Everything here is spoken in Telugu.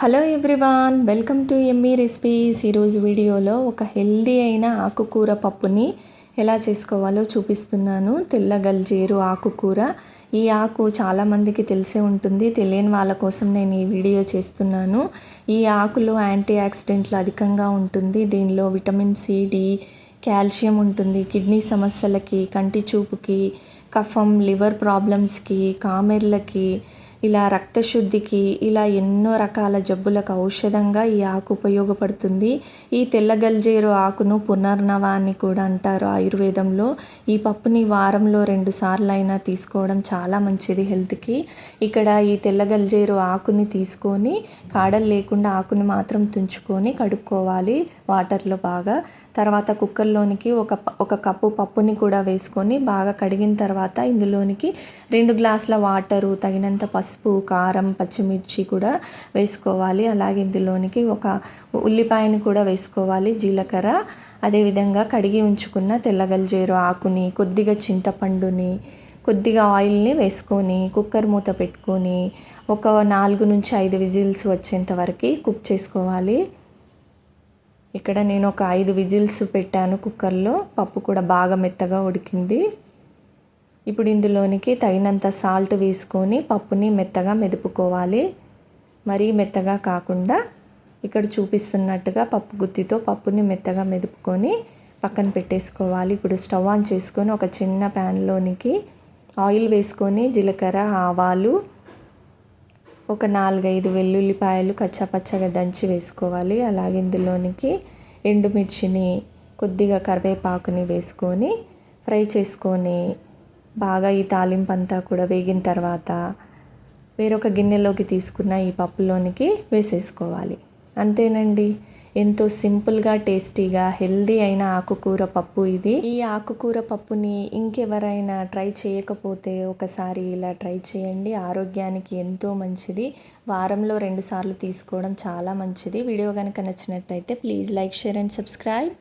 Hello everyone welcome to Emmy recipes ఈరోజు వీడియోలో ఒక హెల్దీ అయిన ఆకుకూర పప్పుని ఎలా చేసుకోవాలో చూపిస్తున్నాను. తెల్ల గల్జేరు ఆకుకూర. ఈ ఆకు చాలామందికి తెలిసే ఉంటుంది. తెలియని వాళ్ళ కోసం నేను ఈ వీడియో చేస్తున్నాను. ఈ ఆకులో యాంటీ ఆక్సిడెంట్లు అధికంగా ఉంటుంది. దీనిలో విటమిన్ సి డి కాల్షియం ఉంటుంది. కిడ్నీ సమస్యలకి కంటి చూపుకి కఫం లివర్ ప్రాబ్లమ్స్కి కామెర్లకి ఇలా రక్తశుద్ధికి ఇలా ఎన్నో రకాల జబ్బులకు ఔషధంగా ఈ ఆకు ఉపయోగపడుతుంది. ఈ తెల్ల గల్జేరు ఆకును పునర్నవ అని కూడా అంటారు ఆయుర్వేదంలో. ఈ పప్పుని వారంలో రెండు సార్లు అయినా తీసుకోవడం చాలా మంచిది హెల్త్కి. ఇక్కడ ఈ తెల్లగల్జేరు ఆకుని తీసుకొని కాడలు లేకుండా ఆకుని మాత్రం తుంచుకొని కడుక్కోవాలి వాటర్లో బాగా. తర్వాత కుక్కర్లోనికి ఒక ఒక కప్పు పప్పుని కూడా వేసుకొని బాగా కడిగిన తర్వాత ఇందులోనికి రెండు గ్లాసుల వాటరు తగినంత పసుపు పసుపు కారం పచ్చిమిర్చి కూడా వేసుకోవాలి. అలాగే ఇందులోనికి ఒక ఉల్లిపాయని కూడా వేసుకోవాలి జీలకర్ర. అదేవిధంగా కడిగి ఉంచుకున్న తెల్లగల్జేరు ఆకుని కొద్దిగా చింతపండుని కొద్దిగా ఆయిల్ని వేసుకొని కుక్కర్ మూత పెట్టుకొని ఒక నాలుగు నుంచి ఐదు విజిల్స్ వచ్చేంత వరకు కుక్ చేసుకోవాలి. ఇక్కడ నేను ఒక ఐదు విజిల్స్ పెట్టాను కుక్కర్లో. పప్పు కూడా బాగా మెత్తగా ఉడికింది. ఇప్పుడు ఇందులోనికి తగినంత సాల్ట్ వేసుకొని పప్పుని మెత్తగా మెదుపుకోవాలి. మరీ మెత్తగా కాకుండా ఇక్కడ చూపిస్తున్నట్టుగా పప్పు గుత్తితో పప్పుని మెత్తగా మెదుపుకొని పక్కన పెట్టేసుకోవాలి. ఇప్పుడు స్టవ్ ఆన్ చేసుకొని ఒక చిన్న ప్యాన్లోనికి ఆయిల్ వేసుకొని జీలకర్ర ఆవాలు ఒక నాలుగైదు వెల్లుల్లిపాయలు కచ్చాపచ్చగా దంచి వేసుకోవాలి. అలాగే ఇందులోనికి ఎండుమిర్చిని కొద్దిగా కరివేపాకుని వేసుకొని ఫ్రై చేసుకొని బాగా ఈ తాలింపు అంతా కూడా వేగిన తర్వాత వేరొక గిన్నెలోకి తీసుకున్న ఈ పప్పులోనికి వేసేసుకోవాలి. అంతేనండి. ఎంతో సింపుల్గా టేస్టీగా హెల్దీ అయిన ఆకుకూర పప్పు ఇది. ఈ ఆకుకూర పప్పుని ఇంకెవరైనా ట్రై చేయకపోతే ఒకసారి ఇలా ట్రై చేయండి. ఆరోగ్యానికి ఎంతో మంచిది. వారంలో రెండుసార్లు తీసుకోవడం చాలా మంచిది. వీడియో కనుక నచ్చినట్టయితే please like share and subscribe.